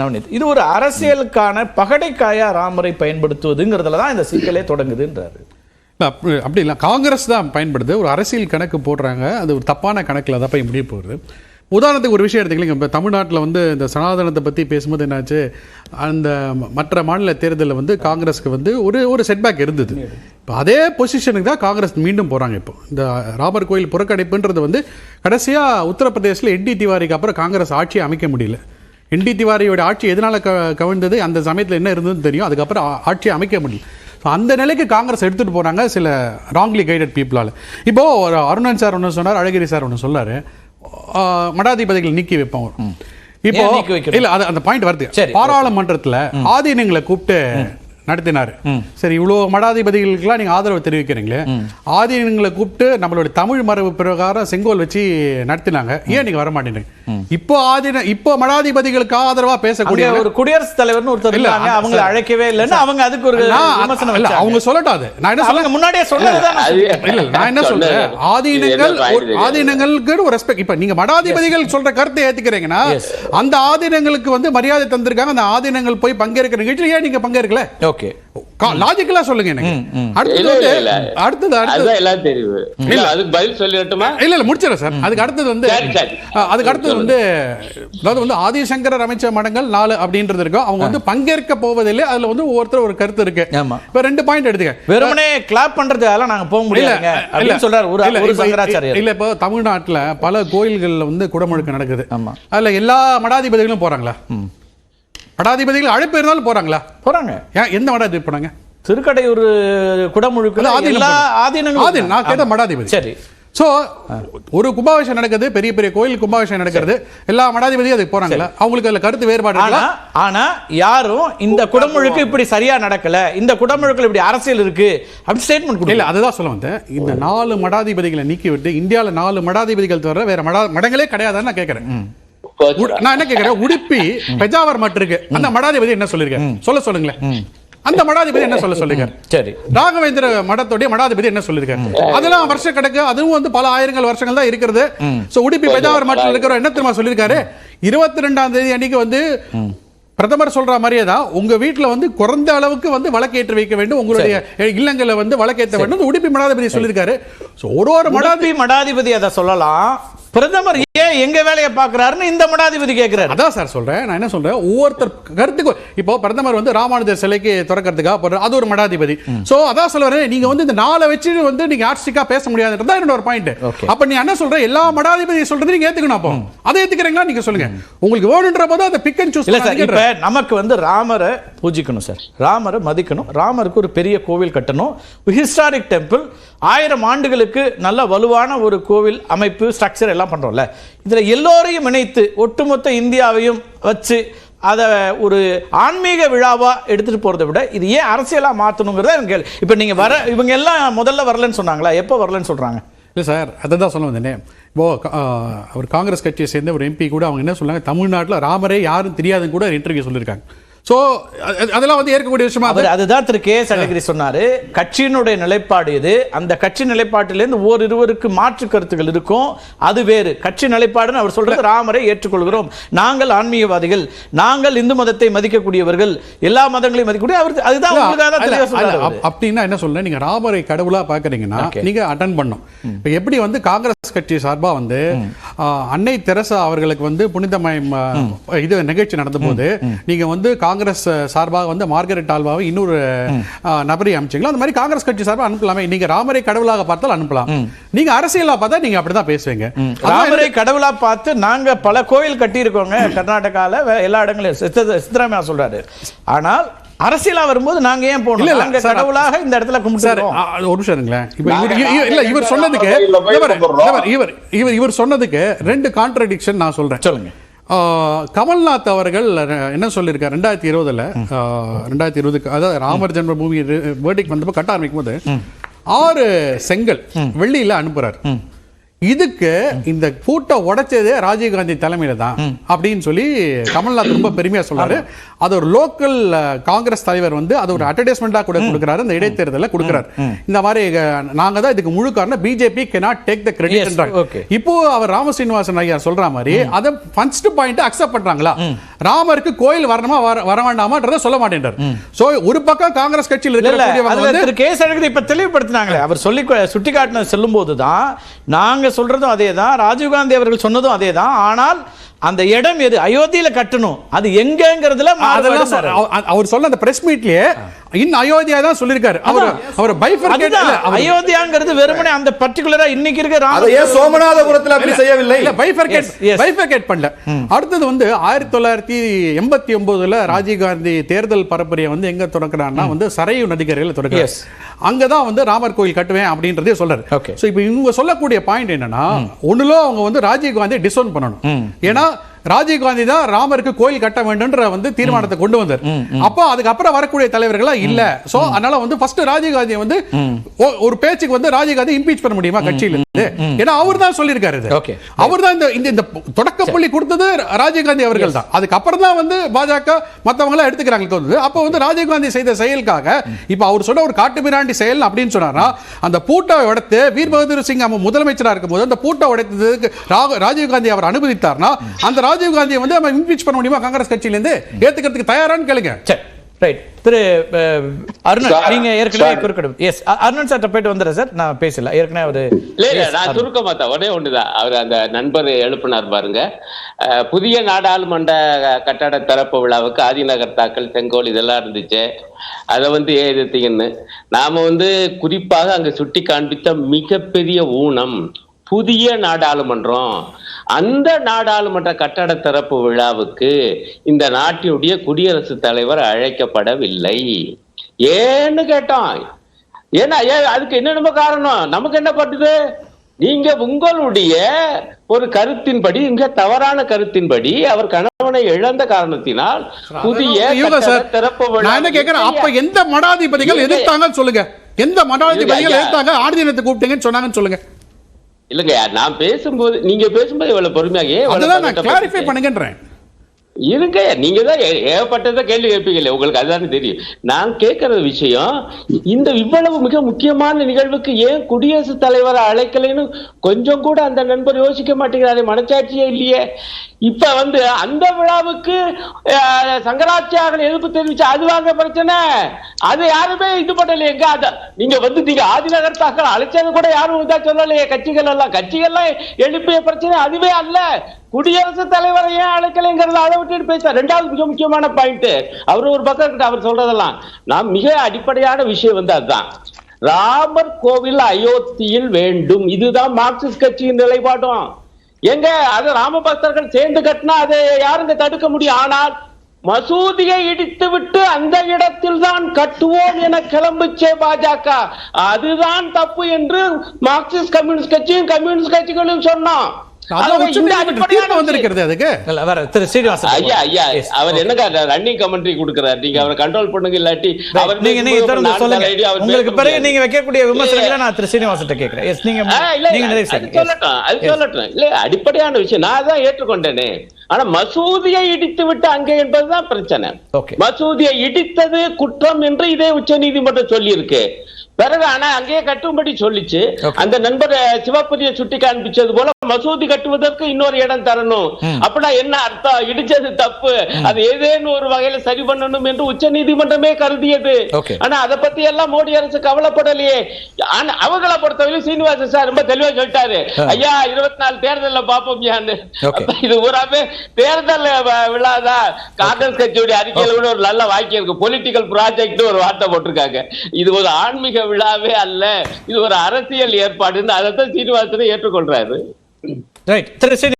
நவநீத் இது ஒரு அரசியலுக்கான பகடைக்காயா ராமரை பயன்படுத்துவதுங்கிறதுல தான் இந்த சிக்கலே தொடங்குதுன்றாரு. அப்படி அப்படி இல்லை காங்கிரஸ் தான் பயன்படுது. ஒரு அரசியல் கணக்கு போடுறாங்க. அது ஒரு தப்பான கணக்கில் தான் போய் முடிய போகுது. உதாரணத்துக்கு ஒரு விஷயம் எடுத்துக்கலாம் இப்போ தமிழ்நாட்டில் வந்து இந்த சனாதனத்தை பற்றி பேசும்போது என்னாச்சு? அந்த மற்ற மாநில தேர்தலில் வந்து காங்கிரஸ்க்கு வந்து ஒரு ஒரு செட்பேக் இருந்தது. இப்போ அதே பொசிஷனுக்கு தான் காங்கிரஸ் மீண்டும் போகிறாங்க இப்போ. இந்த ராமர் கோயில் புறக்கணிப்புன்றது வந்து கடைசியாக உத்தரப்பிரதேசில் என்டி திவாரிக்கு அப்புறம் காங்கிரஸ் ஆட்சியை அமைக்க முடியல. என்டி திவாரியோட ஆட்சி எதனால க கவிழ்ந்தது? அந்த சமயத்தில் என்ன இருந்ததுன்னு தெரியும். அதுக்கப்புறம் ஆ- ஆட்சியை அமைக்க முடியும் ஸோ அந்த நிலைக்கு காங்கிரஸ் எடுத்துகிட்டு போகிறாங்க சில ராங்லி கைடட் பீப்புளால் இப்போ ஒரு அருணன் சார் ஒன்று சொன்னார் அழகிரி சார் ஒன்று சொன்னார். மடாதிபதிகள் நீக்கி வைப்போம். இப்போ? இல்ல அது அந்த பாயிண்ட் வருது. பாராளுமன்றத்துல ஆதீனங்களை கூப்பிட்டு நடத்தினாரு. சரி இவ்வளவு மடாதிபதிகளுக்கெல்லாம் நீங்க ஆதரவு தெரிவிக்கிறீங்களே? ஆதீனங்களை கூப்பிட்டு நம்மளோட தமிழ் மரபு பிரகாரம் செங்கோல் வச்சு நடத்தினாங்க. ஏன் நீங்க வர மாட்டேங்க இப்போ ஆதீன இப்போ மடாதிபதிகளுக்கு ஆதரவா பேசக்கூடிய ஒரு குடியரசுத் தலைவர்னு ஒருத்தர் இல்ல, அவங்கள அழைக்கவே இல்லைன்னு அவங்க அதுக்கு ஒரு விமர்சனம் இல்ல, அவங்க சொல்லட்டும் அது. நான் என்ன சொல்ல அவங்க முன்னாடியே சொன்னதுதான். இல்ல நான் என்ன சொல்றேன். ஆதீனங்கள் ஆதீனங்களுக்கு ஒரு ரெஸ்பெக்ட் இப்ப நீங்க மடாதிபதிகள் சொல்ற கருத்தை ஏத்துக்கிறீங்கன்னா. அந்த ஆதீனங்களுக்கு வந்து மரியாதை தந்திருக்காங்க அந்த ஆதீனங்கள் போய் பங்கேற்கிற நிகழ்ச்சியில் ஏன் நீங்க பங்கேற்கல? ஓகே லாஜிக்கலா சொல்லுங்க எனக்கு. அடுத்தது இல்ல, வந்து. அடுத்தது அடுத்தது. எல்லாம் தெரியுது இல்ல அதுக்கு பதில் சொல்லிடட்டுமா இல்ல இல்ல முடிச்சிடறேன் சார். அதுக்கு அடுத்தது வந்து அதுக்கு அடுத்தது வந்து அதாவது வந்து ஆதிசங்கரர் அமைச்ச மடங்கள் நாலு அப்படின்றது இருக்கும். அவங்க வந்து பங்கேற்க போவதில்லை. அதுல வந்து ஒவ்வொருத்தர் ஒரு கருத்து இருக்கு. ஆமா. இப்ப ரெண்டு பாயிண்ட் எடுத்துக்க. வெறுமனே கிளாப் பண்றதுக்காக நாங்க போக முடியாதுங்க இல்ல, அப்படின்னு சொல்றாரு ஒரு சங்கராச்சாரியர். இல்ல இப்போ தமிழ்நாட்டுல பல கோயில்கள்ல வந்து குடமுழுக்கு நடக்குது. ஆமா. அதுல எல்லா மடாதிபதிகளும் போறாங்களா? மடாதிபதிகள் அழைப்பு இருந்தாலும் போறாங்களா? போறாங்க. ஏன் எந்த மடாதிபதி போனாங்க? திருக்கடையூர் குடமுழுக்கு எல்லா ஆதீனம், நான் கேட்ட. மடாதிபதி. சரி. சோ ஒரு கும்பாபிஷேகம் நடக்குது பெரிய பெரிய கோயில் கும்பாபிஷேகம் நடக்கிறது. எல்லா மடாதிபதியும் அதுக்கு போறாங்களா? அவங்களுக்கு அதுல கருத்து வேறுபாடு ஆனா யாரும் இந்த குடமுழுக்கு இப்படி சரியா நடக்கல இந்த குடமுழுக்குல இப்படி அரசியல் இருக்கு அப்படி ஸ்டேட்மெண்ட் இல்ல கொடுக்கல அதுதான் சொல்ல வந்தேன். இந்த நாலு மடாதிபதிகளை நீக்கி விட்டு இந்தியால நாலு மடாதிபதிகள் தவிர வேற மடா மடங்களே கிடையாதுன்னு நான் கேட்கறேன் நான் என்ன கேட்கிறேன் உடுப்பி பெஜாவர் மட்டும் இருக்கு. அந்த மடாதிபதி என்ன சொல்லிருக்கேன் சொல்ல சொல்லுங்களேன். அந்த மடாதிபதி என்ன சொல்ல சொல்லிருக்காரு? சரி. ராகவேந்திர மடத்துடைய மடாதிபதி என்ன சொல்லிருக்காரு? அதெல்லாம் வருஷ கணக்கு அதுவும் வந்து பல ஆயிரங்கள் வருஷங்கள் தான் இருக்கிறது. சோ உடுப்பி பெஜாவர் மட்டில் இருக்கிற என்ன தெரியுமா சொல்லிருக்காரு? இருபத்தி ரெண்டாம் தேதி அன்னைக்கு வந்து பிரதமர் சொல்ற மாதிரியே தான் உங்க வீட்டுல வந்து குறைந்த அளவுக்கு வந்து வழக்கேற்றி வைக்க வேண்டும். உங்களுடைய இல்லங்களை வந்து வழக்கேற்ற வேண்டும். உடுப்பி மடாதிபதி சொல்லியிருக்காரு ஒரு ஒரு மடாதி மடாதி மடாதிபதி அதை சொல்லலாம். பிரதமர் ஏன் எங்க வேலையை பாக்குறாருன்னு இந்த மடாதிபதி கேக்குறாரு. அதான் சார் சொல்றேன். நான் என்ன சொல்றேன்? ஒவ்வொருத்தர் கருத்துக்கு இப்போ பிரதமர் வந்து ராமானுஜர் சிலைக்கு திறக்கிறதுக்காக போடுறாரு அது ஒரு மடாதிபதி. சோ அதான் சொல்ல வரேன். நீங்க வந்து இந்த நாளை வச்சு வந்து நீங்க ஆர்டிஸ்டிக்கா பேச முடியாதுன்றது என்னோட ஒரு பாயிண்ட். அப்ப நீ என்ன சொல்ற? எல்லா மடாதிபதி சொல்றது நீங்க ஏத்துக்கணும் அப்போ. அதை ஏத்துக்கிறீங்களா? நீங்க சொல்லுங்க. உங்களுக்கு வேணுன்ற போது அதை பிக் அண்ட் சூஸ் இல்ல சார் இப்ப நமக்கு வந்து ராமரை பூஜிக்கணும் சார். ராமரை மதிக்கணும். ராமருக்கு ஒரு பெரிய கோவில் கட்டணும். ஹிஸ்டாரிக் டெம்பிள் ஆயிரம் ஆண்டுகளுக்கு நல்ல வலுவான ஒரு கோவில் அமைப்பு ஸ்ட்ரக்சர் எல்லாம் பண்ணுறோம்ல இதில் எல்லோரையும் இணைத்து ஒட்டுமொத்த இந்தியாவையும் வச்சு அதை ஒரு ஆன்மீக விழாவாக எடுத்துகிட்டு போகிறத விட இது ஏன் அரசியலாக மாற்றணுங்கிறத எனக்கு கேள்வி. நீங்கள் வர இவங்க எல்லாம் முதல்ல வரலன்னு சொன்னாங்களா? எப்போ வரலன்னு சொல்கிறாங்க இல்லை சார் அதை தான் சொல்ல வந்தேனே. இப்போ அவர் காங்கிரஸ் கட்சியை சேர்ந்த ஒரு எம்பி கூட அவங்க என்ன சொன்னாங்க? தமிழ்நாட்டில் ராமரே யாரும் தெரியாதுன்னு கூட இன்டர்வியூ சொல்லியிருக்காங்க ஸோ அதெல்லாம் வந்து ஏற்கக்கூடிய விஷயமா அவர் அதுதான் திரு கே எஸ் அழகிரி சொன்னாரு. கட்சியினுடைய நிலைப்பாடு இது. அந்த கட்சி நிலைப்பாட்டிலிருந்து ஓர் இருவருக்கு மாற்று கருத்துகள் இருக்கும். அது வேறு. கட்சி நிலைப்பாடுன்னு அவர் சொல்றது ராமரை ஏற்றுக்கொள்கிறோம். நாங்கள் ஆன்மீகவாதிகள். நாங்கள் இந்து மதத்தை மதிக்கக்கூடியவர்கள். எல்லா மதங்களையும் மதிக்கக்கூடிய அவர் அதுதான் அப்படின்னா என்ன சொல்றேன்? நீங்க ராமரை கடவுளா பாக்குறீங்கன்னா. நீங்க அட்டன் பண்ணும் இப்ப எப்படி வந்து காங்கிரஸ் கட்சி சார்பா வந்து அன்னை தெரசா அவர்களுக்கு வந்து புனிதமயம் இது நிகழ்ச்சி நடந்த போது நீங்க வந்து காங்கிரஸ் சார்பாக வந்து மார்கரெட் ஆல்வாவை இன்னொரு நபரை அமைச்சீங்களோ அந்த மாதிரி காங்கிரஸ் கட்சி சார்பா அனுப்பலாமே. நீங்க ராமரை கடவுளாக பார்த்தால் அனுப்பலாம். நீங்க அரசியலா பார்த்தா நீங்க அப்படிதான் பேசுவீங்க. ராமரை கடவுளா பார்த்து நாங்க பல கோயில் கட்டியிருக்கோங்க. கர்நாடகால வே- எல்லா இடங்களையும். சித்த- சித்தராமையா சொல்றாரு. ஆனால் அரசியலா வரும்போது நாங்க ஏன் போகணும்? இல்ல, நாங்க கடவுளாக இந்த இடத்துல கும்பிட்டுறோம் ஒரு நிமிஷம் இருங்களேன். இப்ப இல்ல இவர் சொன்னதுக்கு இவர். இவர் இவர் சொன்னதுக்கு ரெண்டு கான்ட்ரடிக்ஷன் நான் சொல்றேன். சொல்லுங்க. கமல்நாத் அவர்கள் என்ன சொல்லியிருக்காரு ரெண்டாயிரத்தி இருபதுல ரெண்டாயிரத்தி இருபதுக்கு அதாவது ராமர் ஜென்ம பூமி வேர்டிக் வந்தப்போ கட்ட ஆரம்பிக்கும் போது ஆறு செங்கல் வெள்ளியில அனுப்புறாரு. இதுக்கு இந்த பூட்டை உடைச்சதே ராஜீவ்காந்தி தலைமையில தான் அப்படின்னு சொல்லி கமல்நாத் ரொம்ப பெருமையா சொல்றாரு. அது ஒரு லோக்கல் காங்கிரஸ் தலைவர் வந்து அது ஒரு அட்வர்டைஸ்மெண்டா கூட கொடுக்குறாரு. இந்த இடைத்தேர்தலில் கொடுக்குறாரு. இந்த மாதிரி நாங்க தான் இதுக்கு முழு காரணம். BJP cannot take the credit. இப்போ அவர் ராமசீனிவாசன் ஐயா சொல்ற மாதிரி அதை ஃபர்ஸ்ட் பாயிண்ட் அக்செப்ட் பண்றாங்களா? ராமருக்கு கோயில் வரணுமா வர வேண்டாமான்றத சொல்ல மாட்டேன்றார். சோ ஒரு பக்கம் காங்கிரஸ் கட்சியில் திரு கே இப்ப தெளிவுபடுத்தினாங்களே. அவர் சொல்லி சுட்டி காட்டின செல்லும் போதுதான் நாங்க சொல்றதும் அதே தான் ராஜீவ்காந்தி அவர்கள் சொன்னதும் அதே தான் ஆனால் அந்த இடம் எது? அயோத்தியில கட்டணும். அது எங்கங்கிறதுல அதெல்லாம் அவர் சொல்ல அந்த பிரஸ் மீட்லயே இன் அயோத்தியா தான் சொல்லிருக்காரு அவர் அவர் பைஃபர்கேட் அயோத்தியாங்கிறது வெறுமனே அந்த பர்டிகுலரா இன்னைக்கு இருக்க அதை ஏன் ராம சோமநாதபுரத்தில் அப்படி செய்யவில்லை? இல்ல பைஃபர்கேட். பைஃபர்கேட் பண்ணல. அடுத்தது வந்து ஆயிரத்தி தொள்ளாயிரத்தி எண்பத்தி ஒன்பதுல ராஜீவ்காந்தி தேர்தல் பரப்புரையை வந்து எங்க தொடக்கிறான்னா வந்து சரையு நதிக்கரையில் தொடக்கிறார் Yes. அங்கதான் வந்து ராமர் கோயில் கட்டுவேன் அப்படின்றதே சொல்றாரு Okay. சோ இப்போ இவங்க சொல்லக்கூடிய பாயிண்ட் என்னன்னா ஒண்ணுல அவங்க வந்து ராஜீவ்காந்தி டிசோன் பண்ணணும் ஏன்னா ராஜீவ்காந்தி தான் ராமருக்கு கோயில் கட்ட வேண்டும்ன்ற வந்து தீர்மானத்தை கொண்டு வந்தார். அப்போ அதுக்கப்புறம் வரக்கூடிய தலைவர்களா இல்ல. சோ அதனால வந்து ஃபர்ஸ்ட் ராஜீவ்காந்தியை வந்து ஒரு பேச்சுக்கு வந்து ராஜீவ்காந்தி இம்பீச் பண்ண முடியுமா கட்சியில இருந்து? ஏன்னா அவர் தான் சொல்லியிருக்காரு இது. அவர் தான் இந்த இந்த தொடக்க புள்ளி கொடுத்தது ராஜீவ்காந்தி அவர்கள் தான். அதுக்கப்புறம் தான் வந்து பாஜக மத்தவங்க எல்லாம் எடுத்துக்கிறாங்க அப்போ வந்து ராஜீவ்காந்தி செய்த செயலுக்காக இப்போ அவர் சொன்ன ஒரு காட்டு மிராண்டி செயல் அப்படின்னு சொன்னாரா அந்த பூட்டை உடைத்து வீர் பகதூர் சிங் அவன் முதலமைச்சரா இருக்கும்போது அந்த பூட்டை உடைத்ததுக்கு ராஜீவ்காந்தி அவர் அனுமதித்தார்னா அந்த ராஜீவ்காந்தியை வந்து நம்ம இம்பீச் பண்ண முடியுமா? காங்கிரஸ் கட்சியில இருந்து ஏத்துக்கிறதுக்கு தயாரான்னு கேளுங்க. சரி ரைட் திரு அருணன் நீங்க ஏற்கனவே. குறுக்கிடும். எஸ் அருணன் சார் போயிட்டு வந்துடுறேன் சார். நான் பேசல. ஏற்கனவே அவரு இல்ல நான் சுருக்கமா தான் ஒரே ஒண்ணுதான். அவர் அந்த நண்பர் எழுப்பினார் பாருங்க. புதிய நாடாளுமன்ற கட்டட திறப்பு விழாவுக்கு ஆதிநகர் தாக்கல் செங்கோல் இதெல்லாம் இருந்துச்சு. அதை வந்து எதிர்த்தீங்கன்னு? நாம வந்து குறிப்பாக அங்க சுட்டி காண்பித்த மிகப்பெரிய ஊனம் புதிய நாடாளுமன்றம். அந்த நாடாளுமன்ற கட்டட திறப்பு விழாவுக்கு இந்த நாட்டினுடைய குடியரசுத் தலைவர் அழைக்கப்படவில்லை. ஏன்னு கேட்டோம். ஏன்னா ஏன் அதுக்கு என்னென்ன காரணம்? நமக்கு என்ன பட்டுது? நீங்க உங்களுடைய ஒரு கருத்தின்படி இங்க தவறான கருத்தின்படி அவர் கணவனை இழந்த காரணத்தினால் புதிய திறப்பு விழா அப்ப எந்த மடாதிபதிகள்? எதிர்த்தாங்கன்னு சொல்லுங்க. எந்த மடாதிபதிகள்? எதிர்த்தாங்க? ஆடி தினத்தை கூப்பிட்டீங்கன்னு சொன்னாங்கன்னு சொல்லுங்க. இல்லங்க நான் பேசும்போது நீங்க பேசும்போது இவ்வளவு பொறுமையாக அதுதான் நான்? கிளாரிஃபை பண்ணுங்கன்றேன் இருங்க நீங்க தான் ஏ- ஏகப்பட்டதை கேள்வி கேட்பீங்களே உங்களுக்கு அதுதானே தெரியும். நான் கேட்கற விஷயம் இந்த இவ்வளவு மிக முக்கியமான நிகழ்வுக்கு ஏன் குடியரசுத் தலைவரை அழைக்கலைன்னு கொஞ்சம் கூட அந்த நண்பர் யோசிக்க மாட்டேங்கிறாரு மனச்சாட்சியே இல்லையே. இப்ப வந்து அந்த விழாவுக்கு அஹ், எதிர்ப்பு தெரிவிச்சு அது வாங்க பிரச்சனை. அது யாருமே இது பண்ணலையே எங்க அத நீங்க வந்து நீங்க ஆதிநகர் தாக்கல் அழைச்சது கூட யாரும் இதா சொல்லலையே கட்சிகள் எல்லாம் கட்சிகள்லாம் எழுப்பிய பிரச்சனை அதுவே அல்ல. குடியரசுத் தலைவரை ஏன் அழைக்கலைங்கிறத அதை விட்டுட்டு பேச ரெண்டாவது மிக முக்கியமான பாயிண்ட் அவர் ஒரு பக்கம் இருக்கட்டும் அவர் சொல்றதெல்லாம். நான் மிக அடிப்படையான விஷயம் வந்து அதுதான். ராமர் கோவில் அயோத்தியில் வேண்டும். இதுதான் மார்க்சிஸ்ட் கட்சியின் நிலைப்பாடும். எங்க அது ராம பக்தர்கள் சேர்ந்து கட்டினா அதை யாருங்க தடுக்க முடியும்? ஆனால் மசூதியை இடித்து விட்டு அந்த இடத்தில் தான் கட்டுவோம் என கிளம்புச்சே பாஜக. அதுதான் தப்பு என்று மார்க்சிஸ்ட் கம்யூனிஸ்ட் கட்சியும் கம்யூனிஸ்ட் கட்சிகளும் சொன்னோம். அவர் ரன்னிங் கமெண்ட்ரி கொடுக்குறாரு? நீங்க அவரை கண்ட்ரோல் பண்ணுங்க இல்லாட்டி அவர் நீங்க தொடர்ந்து சொல்லுங்க. உங்களுக்கு பிறகு வைக்கக்கூடிய விமர்சனங்களை நான் திரு ஸ்ரீனிவாசன் கேட்கிறேன். எஸ் நீங்க நீங்க. சொல்லட்டும் அது. சொல்லட்டும். இல்ல அடிப்படையான விஷயம். நான் தான் ஏற்றுக்கொண்டேனே. ஆனா மசூதியை இடித்து விட்டு அங்கே என்பதுதான் பிரச்சனை. மசூதியை இடித்தது குற்றம் என்று இதே உச்ச நீதிமன்றம் சொல்லி இருக்கு பிறகு ஆனா அங்கேயே கட்டும்படி சொல்லிச்சு. அந்த நண்பர் சிவப்பிரிய சுட்டி காண்பிச்சது போல மசூதி கட்டுவதற்கு இன்னொரு இடம் தரணும். அப்படின்னா என்ன அர்த்தம்? இடிச்சது தப்பு. அது ஏதேனும் ஒரு வகையில சரி பண்ணணும் என்று உச்ச நீதிமன்றமே கருதியது. ஆனா அதை பத்தி எல்லாம் மோடி அரசு கவலைப்படலையே. ஆனா அவங்கள பொறுத்தவரையிலும் சீனிவாசன் சார் ரொம்ப தெளிவா சொல்லிட்டாரு. ஐயா இருபத்தி நாலு தேர்தல்ல பாப்போம் யான்னு இது பூராமே தேர்தல் வ- விழாதான் காங்கிரஸ் கட்சியுடைய அறிக்கையில கூட ஒரு நல்ல வாக்கியம் இருக்கு. பொலிட்டிக்கல் ப்ராஜெக்ட் ஒரு வார்த்தை போட்டிருக்காங்க. இது ஒரு ஆன்மீக விழாவே அல்ல. இது ஒரு அரசியல் ஏற்பாடுன்னு அதை தான் சீனிவாசனை ஏற்றுக்கொள்றாரு. ரைட்